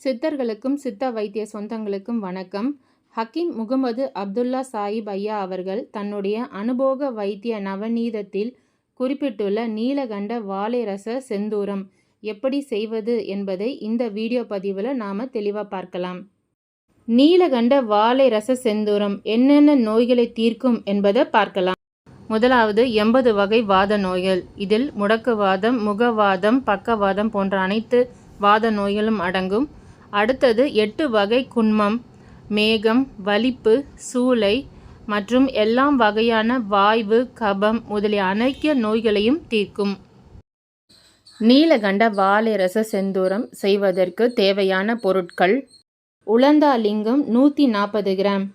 சித்தர்களுக்கும் சித்த வைத்திய சொந்தங்களுக்கும் வணக்கம். ஹக்கீம் முகமது அப்துல்லா சாஹிப் ஐயா அவர்கள் தன்னுடைய அனுபோக வைத்திய நவநீதத்தில் குறிப்பிட்டுள்ள நீலகண்ட வாழை ரச செந்தூரம் எப்படி செய்வது என்பதை இந்த வீடியோ பதிவில் நாம் தெளிவாக பார்க்கலாம். நீலகண்ட வாழை ரச செந்தூரம் என்னென்ன நோய்களை தீர்க்கும் என்பதை பார்க்கலாம். முதலாவது எண்பது வகை வாத நோய்கள். இதில் முடக்குவாதம் முகவாதம் பக்கவாதம் போன்ற அனைத்து வாத நோய்களும் அடங்கும். அடுத்தது எட்டு வகை குன்மம் மேகம் வலிப்பு சூளை மற்றும் எல்லாம் வகையான வாய்வு கபம் முதலிய அனைத்து நோய்களையும் தீர்க்கும். நீலகண்ட வாழை ரச செந்தூரம் செய்வதற்கு தேவையான பொருட்கள் உளந்தாலிங்கம் நூற்றி நாற்பது கிராம்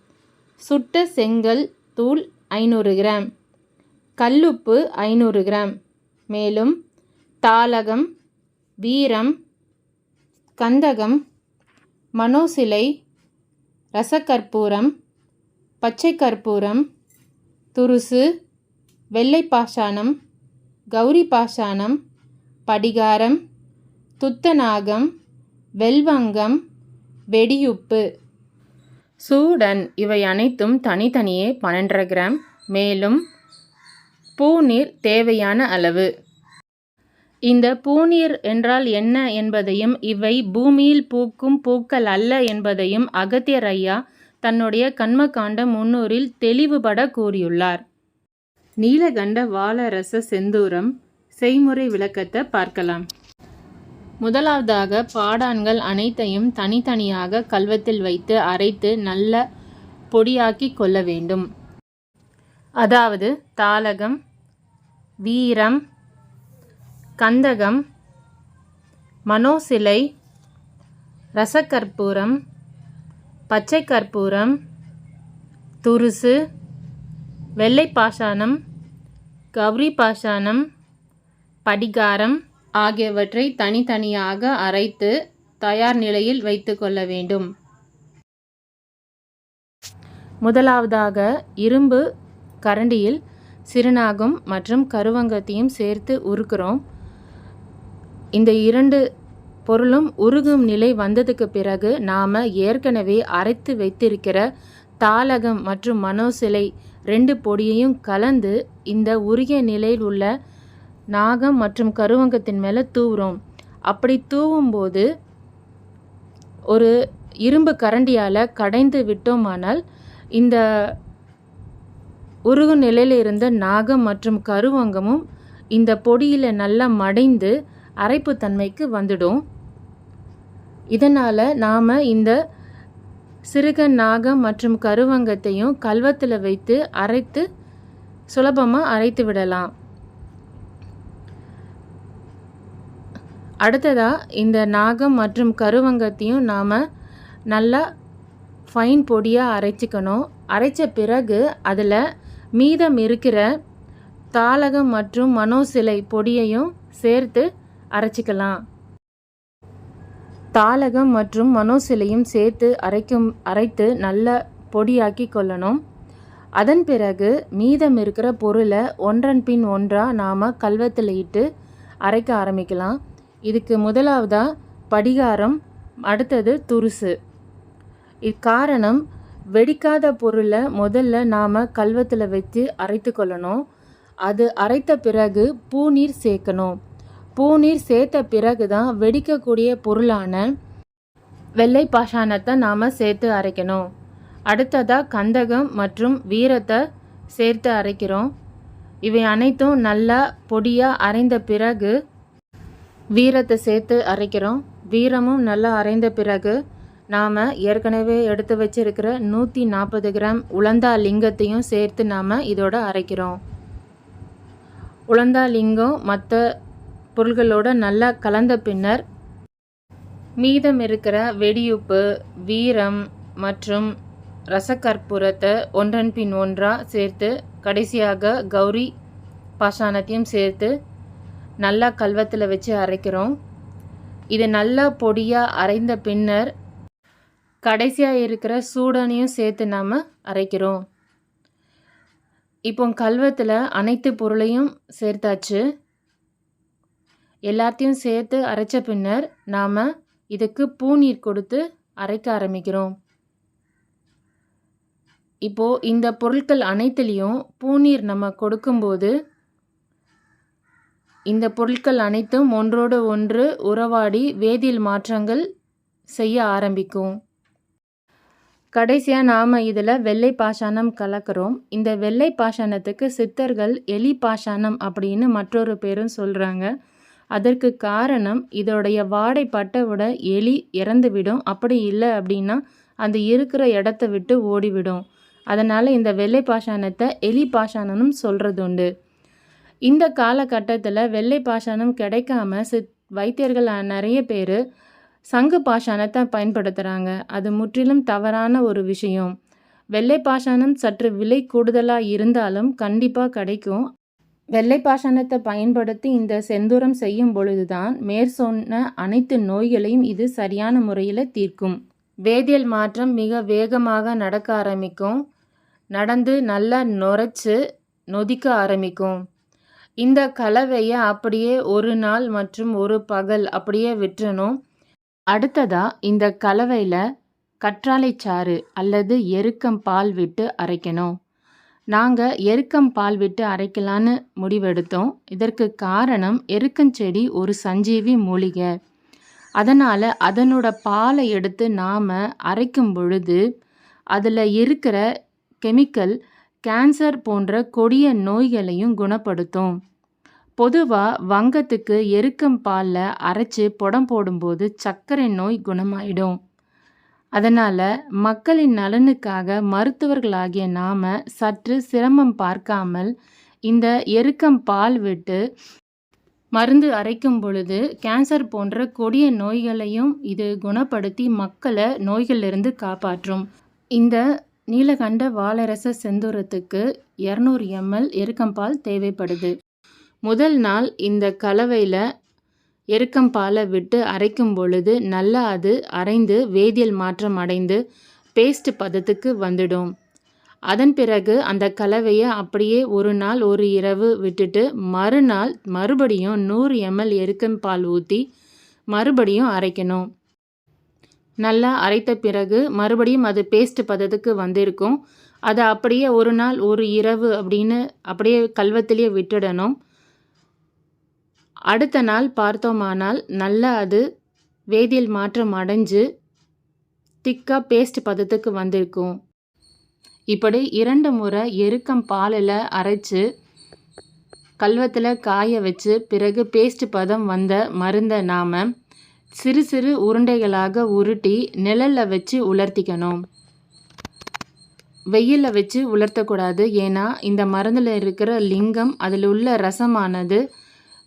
சுட்ட செங்கல் தூள் ஐநூறு கிராம் கல்லுப்பு ஐநூறு கிராம் மேலும் தாளகம் வீரம் கந்தகம் மனோசிலை ரசக்கற்பூரம் பச்சை கற்பூரம் துருசு வெள்ளை பாஷாணம் கௌரி பாஷாணம் படிகாரம் துத்தநாகம் வெல்வங்கம் வெடியுப்பு. சூடன் இவை அனைத்தும் தனித்தனியே பன்னெண்டரை கிராம். மேலும் பூநீர் தேவையான அளவு. இந்த பூநீர் என்றால் என்ன என்பதையும் இவை பூமியில் பூக்கும் பூக்கள் அல்ல என்பதையும் அகத்தியர் ஐயா தன்னுடைய கண்மகாண்டம் முன்னூரில் தெளிவுபட கூறியுள்ளார். நீலகண்ட வாலரச செந்தூரம் செய்முறை விளக்கத்தை பார்க்கலாம். முதலாவதாக பாடான்கள் அனைத்தையும் தனித்தனியாக கல்வத்தில் வைத்து அரைத்து நல்ல பொடியாக்கி கொள்ள வேண்டும். அதாவது தாளகம் வீரம் கந்தகம் மனோசிலை ரசக்கற்பூரம் பச்சை கற்பூரம் துருசு வெள்ளை பாஷாணம் கௌரி பாஷாணம் படிகாரம் ஆகியவற்றை தனித்தனியாக அரைத்து தயார் நிலையில் வைத்து கொள்ள வேண்டும். முதலாவதாக இரும்பு கரண்டியில் சிறுநாகம் மற்றும் கருவங்கத்தையும் சேர்த்து உருக்குறோம். இந்த இரண்டு பொருளும் உருகும் நிலை வந்ததுக்கு பிறகு நாம் ஏற்கனவே அரைத்து வைத்திருக்கிற தாளகம் மற்றும் மனோசிலை ரெண்டு பொடியையும் கலந்து இந்த உருகிய நிலையில் உள்ள நாகம் மற்றும் கருவங்கத்தின் மேலே தூவுறோம். அப்படி தூவும்போது ஒரு இரும்பு கரண்டியால் கடைந்து விட்டோமானால் இந்த உருகு நிலையில் இருந்த நாகம் மற்றும் கருவங்கமும் இந்த பொடியில் நல்லா மடைந்து அரைப்பு தன்மைக்கு வந்துடும். இதனால் நாம் இந்த சிறுக நாகம் மற்றும் கருவங்கத்தையும் கல்வத்தில் வைத்து அரைத்து சுலபமாக அரைத்து விடலாம். அடுத்ததாக இந்த நாகம் மற்றும் கருவங்கத்தையும் நாம் நல்லா ஃபைன் பொடியாக அரைச்சிக்கணும். அரைச்ச பிறகு அதில் மீதம் இருக்கிற தாளகம் மற்றும் மனோசிலை பொடியையும் சேர்த்து அரைச்சிக்கலாம். தாளகம் மற்றும் மனோசிலையும் சேர்த்து அரைக்கும் அரைத்து நல்ல பொடியாக்கி கொள்ளணும். அதன் பிறகு மீதம் இருக்கிற பொருளை ஒன்றன் பின் ஒன்றாக நாம் கல்வத்தில் இட்டு அரைக்க ஆரம்பிக்கலாம். இதுக்கு முதலாவதாக படிகாரம் அடுத்தது துருசு. இக்காரணம் வெடிக்காத பொருளை முதல்ல நாம் கல்வத்தில் வச்சு அரைத்து கொள்ளணும். அது அரைத்த பிறகு பூநீர் சேர்க்கணும். பூநீர் சேர்த்த பிறகு தான் வெடிக்கக்கூடிய பொருளான வெள்ளை பாஷாணத்தை நாம் சேர்த்து அரைக்கணும். அடுத்ததாக கந்தகம் மற்றும் வீரத்தை சேர்த்து அரைக்கிறோம். இவை அனைத்தும் நல்லா பொடியாக அரைந்த பிறகு வீரத்தை சேர்த்து அரைக்கிறோம். வீரமும் நல்லா அரைந்த பிறகு நாம் ஏற்கனவே எடுத்து வச்சிருக்கிற நூற்றி நாற்பது கிராம் உளந்தா லிங்கத்தையும் சேர்த்து நாம் இதோட அரைக்கிறோம். உளந்தா லிங்கம் மற்ற பொருள்களோடு நல்லா கலந்த பின்னர் மீதம் இருக்கிற வெடியுப்பு வீரம் மற்றும் ரசக்கற்பூரத்தை ஒன்றன் பின் ஒன்றாக சேர்த்து கடைசியாக கௌரி பாஷாணத்தையும் சேர்த்து நல்லா கல்வத்தில் வச்சு அரைக்கிறோம். இது நல்லா பொடியாக அரைந்த பின்னர் கடைசியாக இருக்கிற சூடனையும் சேர்த்து நாம் அரைக்கிறோம். இப்போ கல்வத்தில் அனைத்து பொருளையும் சேர்த்தாச்சு. எல்லாத்தையும் சேர்த்து அரைச்ச பின்னர் நாம் இதுக்கு பூநீர் கொடுத்து அரைக்க ஆரம்பிக்கிறோம். இப்போது இந்த பொருட்கள் அனைத்துலேயும் பூநீர் நம்ம கொடுக்கும்போது இந்த பொருட்கள் அனைத்தும் ஒன்றோடு ஒன்று உறவாடி வேதியியல் மாற்றங்கள் செய்ய ஆரம்பிக்கும். கடைசியாக நாம் இதில் வெள்ளை பாஷாணம் கலக்கிறோம். இந்த வெள்ளை பாஷாணத்துக்கு சித்தர்கள் எலி பாஷாணம் அப்படின்னு மற்றொரு பேரும் சொல்கிறாங்க அதற்கு காரணம் இதோடைய வாடை பட்டவுட எலி இறந்துவிடும். அப்படி இல்லை அப்படின்னா அந்த இருக்கிற இடத்த விட்டு ஓடிவிடும். அதனால் இந்த வெள்ளை பாஷாணத்தை எலி பாஷாணனும் சொல்கிறது உண்டு இந்த காலகட்டத்தில் வெள்ளை பாஷாணம் கிடைக்காம சித் வைத்தியர்கள் நிறைய பேர் சங்கு பாஷாணத்தை பயன்படுத்துகிறாங்க அது முற்றிலும் தவறான ஒரு விஷயம். வெள்ளை பாஷாணம் சற்று விலை கூடுதலாக இருந்தாலும் கண்டிப்பாக கிடைக்கும். வெள்ளை பாஷாணத்தை பயன்படுத்தி இந்த செந்தூரம் செய்யும் பொழுதுதான் மேற்சொன்ன அனைத்து நோய்களையும் இது சரியான முறையில் தீர்க்கும். வேதியியல் மாற்றம் மிக வேகமாக நடக்க ஆரம்பிக்கும். நடந்து நல்லா நுரைச்சு நொதிக்க ஆரம்பிக்கும். இந்த கலவையை அப்படியே ஒரு நாள் மற்றும் ஒரு பகல் அப்படியே விட்டுறணும் அடுத்ததா இந்த கலவையில் கற்றாழை சாறு அல்லது எருக்கம் பால் விட்டு அரைக்கணும். நாங்கள் எருக்கம் பால் விட்டு அரைக்கலான்னு முடிவெடுத்தோம். இதற்கு காரணம் எருக்கஞ்செடி ஒரு சஞ்சீவி மூலிகை. அதனால் அதனோட பாலை எடுத்து நாம் அரைக்கும் பொழுது அதில் இருக்கிற கெமிக்கல் கேன்சர் போன்ற கொடிய நோய்களையும் குணப்படுத்தும். பொதுவாக வங்கத்துக்கு எருக்கம் பாலில் அரைச்சி புடம் போடும்போது சர்க்கரை நோய் குணமாயிடும். அதனால் மக்களின் நலனுக்காக மருத்துவர்களாகிய நாம் சற்று சிரமம் பார்க்காமல் இந்த எருக்கம் பால் விட்டு மருந்து அரைக்கும் பொழுது கேன்சர் போன்ற கொடிய நோய்களையும் இது குணப்படுத்தி மக்களை நோய்களிலிருந்து காப்பாற்றும். இந்த நீலகண்ட வாழரச செந்தூரத்துக்கு இரநூறு எம்எல் எருக்கம்பால் தேவைப்படுது. முதல் நாள் இந்த கலவையில் எருக்கம்பாலை விட்டு அரைக்கும் பொழுது நல்லா அது அரைந்து வேதியியல் மாற்றம் அடைந்து பேஸ்ட் பதத்துக்கு வந்துடும். அதன் பிறகு அந்த கலவையை அப்படியே ஒரு நாள் ஒரு இரவு விட்டுட்டு மறுநாள் மறுபடியும் நூறு எம்எல் எருக்கம் பால் ஊற்றி மறுபடியும் அரைக்கணும். நல்லா அரைத்த பிறகு மறுபடியும் அது பேஸ்ட் பதத்துக்கு வந்திருக்கும். அதை அப்படியே ஒரு நாள் ஒரு இரவு அப்படின்னு அப்படியே கல்வத்திலேயே விட்டுடணும். அடுத்த நாள் பார்த்தோமானால் நல்லா அது வேதியியல் மாற்றம் அடைஞ்சு திக்காக பேஸ்ட் பதத்துக்கு வந்திருக்கும். இப்படி இரண்டு முறை எருக்கம் பாலில் அரைச்சு கல்வத்தில் காய வச்சு பிறகு பேஸ்ட் பதம் வந்த மருந்தை நாம் சிறு சிறு உருண்டைகளாக உருட்டி நிழலில் வச்சு உலர்த்திக்கணும். வெயிலில் வச்சு உலர்த்தக்கூடாது. ஏன்னா இந்த மருந்தில் இருக்கிற லிங்கம் அதில் உள்ள ரசமானது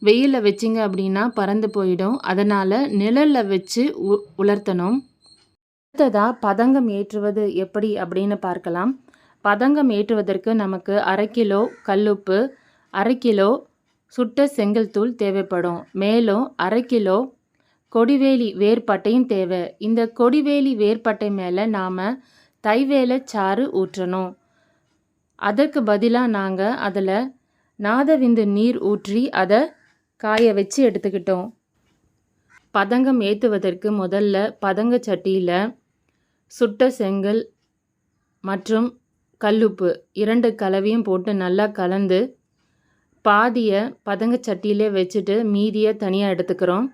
வெயிலில் வச்சிங்க அப்படின்னா பறந்து போயிடும். அதனால் நிழலில் வச்சு உ உலர்த்தணும். அடுத்ததாக பதங்கம் ஏற்றுவது எப்படி அப்படின்னு பார்க்கலாம். பதங்கம் ஏற்றுவதற்கு நமக்கு அரை கிலோ கல்லுப்பு அரை கிலோ சுட்ட செங்கல் தூள் தேவைப்படும். மேலும் அரை கிலோ கொடிவேலி வேர்பட்டையும் தேவை. இந்த கொடிவேலி வேர்பட்டை மேலே நாம் தைவேல சாறு ஊற்றணும். அதற்கு பதிலாக நாங்கள் அதில் நாதவிந்து நீர் ஊற்றி அதை காய வச்சு எடுத்துக்கிட்டோம். பதங்கம் ஏற்றுவதற்கு முதல்ல பதங்க சட்டியில் சுட்ட செங்கல் மற்றும் கல்லுப்பு இரண்டு கலவையும் போட்டு நல்லா கலந்து பாதியை பதங்க சட்டியிலே வச்சுட்டு மீதியை தனியாக எடுத்துக்கிறோம்.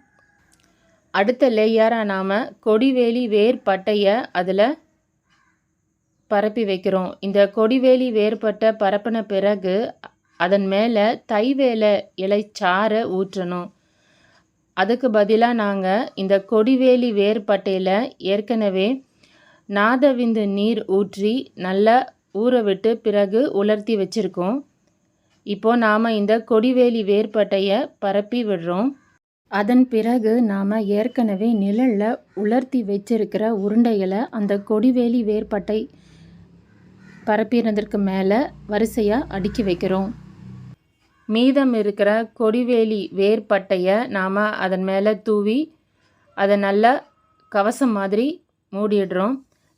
அடுத்த லேயராக நாம் கொடிவேலி வேர் பட்டையை அதில் பரப்பி வைக்கிறோம். இந்த கொடிவேலி வேர்பட்டை பரப்பின பிறகு அதன் மேலே தைவேலை இலைச்சாறை ஊற்றணும். அதுக்கு பதிலாக நாங்கள் இந்த கொடிவேலி வேர்பட்டையில் ஏற்கனவே நாதவிந்து நீர் ஊற்றி நல்லா ஊற விட்டு பிறகு உலர்த்தி வச்சுருக்கோம். இப்போது நாம் இந்த கொடிவேலி வேர்பட்டையை பரப்பி விடுறோம். அதன் பிறகு நாம் ஏற்கனவே நிழலில் உலர்த்தி வச்சிருக்கிற உருண்டைகளை அந்த கொடிவேலி வேர்பட்டை பரப்பினதற்கு மேலே வரிசையாக அடுக்கி வைக்கிறோம். மீதம் இருக்கிற கொடிவேலி வேர்பட்டையை நாம் அதன் மேலே தூவி அதை நல்லா கவசம் மாதிரி மூடிடுறோம்.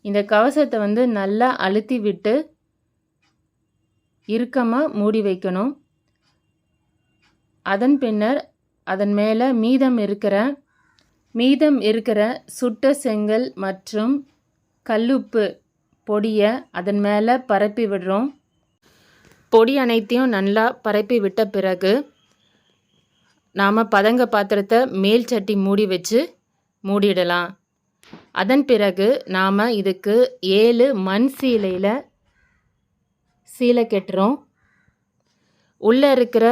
இந்த கவசத்தை வந்து நல்லா அழுத்தி விட்டு இறுக்கமாக மூடி வைக்கணும். அதன் பின்னர் அதன் மேலே மீதம் இருக்கிற மீதம் இருக்கிற சுட்ட செங்கல் மற்றும் கல்லுப்பு பொடியை அதன் மேலே பரப்பி விடுறோம். பொடி அனைத்தையும் நல்லா பரப்பி விட்ட பிறகு நாம் பதங்க பாத்திரத்தை மேல் சட்டி மூடி வச்சு மூடிடலாம். அதன் பிறகு நாம் இதுக்கு ஏழு மண் சீலையில் சீலை கட்டுறோம். உள்ளே இருக்கிற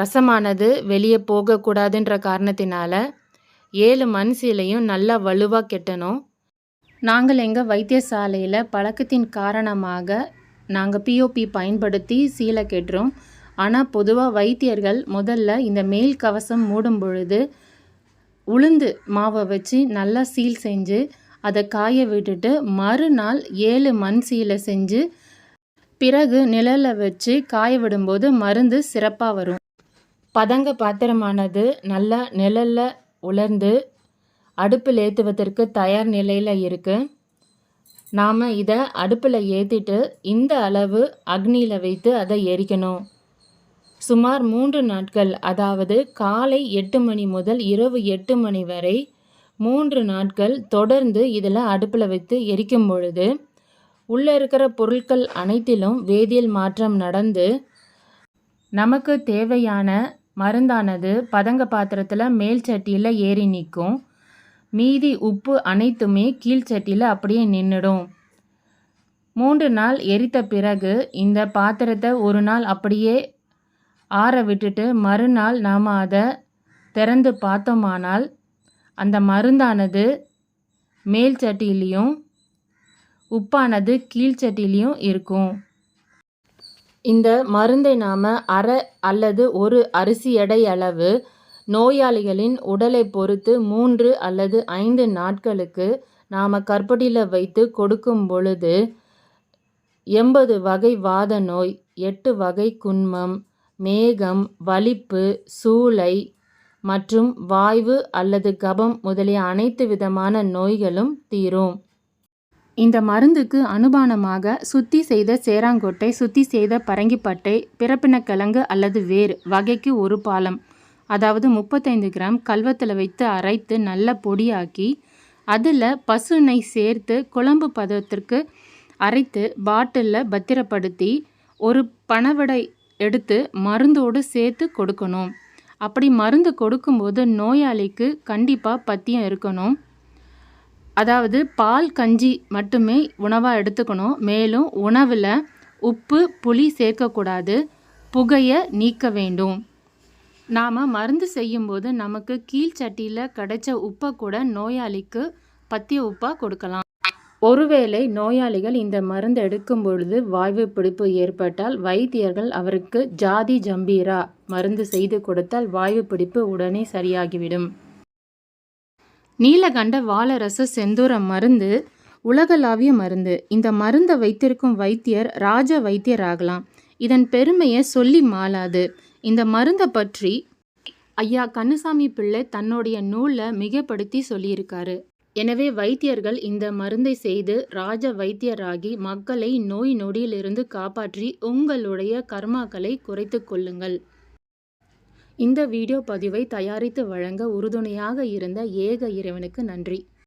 ரசமானது வெளியே போகக்கூடாதுன்ற காரணத்தினால ஏழு மண் சீலையும் நல்லா வலுவாக கெட்டணும். நாங்கள் எங்கள் வைத்தியசாலையில் பழக்கத்தின் காரணமாக நாங்கள் பிஓபி பயன்படுத்தி சீலை கெட்டுறோம். ஆனால் பொதுவாக வைத்தியர்கள் முதல்ல இந்த மேல் கவசம் மூடும் பொழுது உளுந்து மாவை வச்சு நல்லா சீல் செஞ்சு அதை காய விட்டுட்டு மறுநாள் ஏழு மண் சீலை செஞ்சு பிறகு நிழலில் வச்சு காய விடும்போது மருந்து சிறப்பாக வரும். பதங்க பாத்திரமானது நல்லா நிழலில் உலர்ந்து அடுப்பில் ஏற்றுவதற்கு தயார் நிலையில் இருக்குது நாம் இதை அடுப்பில் ஏற்றிட்டு இந்த அளவு அக்னியில் வைத்து அதை எரிக்கணும். சுமார் மூன்று நாட்கள் அதாவது காலை எட்டு மணி முதல் இரவு எட்டு மணி வரை மூன்று நாட்கள் தொடர்ந்து இதில் அடுப்பில் வைத்து எரிக்கும் பொழுது உள்ளே இருக்கிற பொருட்கள் அனைத்திலும் வேதியியல் மாற்றம் நடந்து நமக்கு தேவையான மருந்தானது பதங்க பாத்திரத்தில் மேல் சட்டியில் ஏறி நிற்கும். மீதி உப்பு அனைத்துமே கீழ் சட்டியில் அப்படியே நின்றுடும் மூன்று நாள் எரித்த பிறகு இந்த பாத்திரத்தை ஒரு நாள் அப்படியே ஆற விட்டுட்டு மறுநாள் நாம் அதை திறந்து பார்த்தோமானால் அந்த மருந்தானது மேல் சட்டிலையும் உப்பானது கீழ் சட்டிலையும் இருக்கும். இந்த மருந்தை நாம் அரை அல்லது ஒரு அரிசி எடை அளவு நோயாளிகளின் உடலை பொறுத்து மூன்று அல்லது ஐந்து நாட்களுக்கு நாம் கற்படியில் வைத்து கொடுக்கும் பொழுது எண்பது வகை வாத நோய் எட்டு வகை குன்மம் மேகம் வலிப்பு சூளை மற்றும் வாய்வு அல்லது கபம் முதலிய அனைத்து விதமான நோய்களும் தீரும். இந்த மருந்துக்கு அனுபானமாக சுத்தி செய்த சேராங்கொட்டை சுத்தி செய்த பரங்கிப்பட்டை பிறப்பினக்கிழங்கு அல்லது வேர் வகைக்கு ஒரு பாலம். அதாவது முப்பத்தைந்து கிராம் கல்வத்தில் வைத்து அரைத்து நல்ல பொடியாக்கி அதில் பசு நெய் சேர்த்து குழம்பு பதத்திற்கு அரைத்து பாட்டிலில் பத்திரப்படுத்தி ஒரு பணவடை எடுத்து மருந்தோடு சேர்த்து கொடுக்கணும். அப்படி மருந்து கொடுக்கும்போது நோயாளிக்கு கண்டிப்பாக பத்தியம் இருக்கணும். அதாவது பால் கஞ்சி மட்டுமே உணவாக எடுத்துக்கணும். மேலும் உணவில் உப்பு புளி சேர்க்கக்கூடாது. புகையை நீக்க வேண்டும். நாம் மருந்து செய்யும்போது நமக்கு கீழ் சட்டியில் கிடைச்ச உப்பை கூட நோயாளிக்கு பத்திய உப்பாக கொடுக்கலாம். ஒருவேளை நோயாளிகள் இந்த மருந்து எடுக்கும் பொழுது வாய்வு பிடிப்பு ஏற்பட்டால் வைத்தியர்கள் அவருக்கு ஜாதி ஜம்பீரா மருந்து செய்து கொடுத்தால் வாய்வு பிடிப்பு உடனே சரியாகிவிடும். நீலகண்ட வாழரச செந்தூர மருந்து உலகளாவிய மருந்து. இந்த மருந்தை வைத்திருக்கும் வைத்தியர் ராஜ வைத்தியர் ஆகலாம் இதன் பெருமையை சொல்லி மாளாது. இந்த மருந்தை பற்றி ஐயா கண்ணுசாமி பிள்ளை தன்னுடைய நூலில் மிகப்படுத்தி சொல்லியிருக்காரு. எனவே வைத்தியர்கள் இந்த மருந்தை செய்து ராஜ வைத்தியராகி மக்களை நோய் நொடியிலிருந்து காப்பாற்றி உங்களுடைய கர்மாக்களை குறைத்து கொள்ளுங்கள். இந்த வீடியோ பதிவை தயாரித்து வழங்க உறுதுணையாக இருந்த ஏக இறைவனுக்கு நன்றி.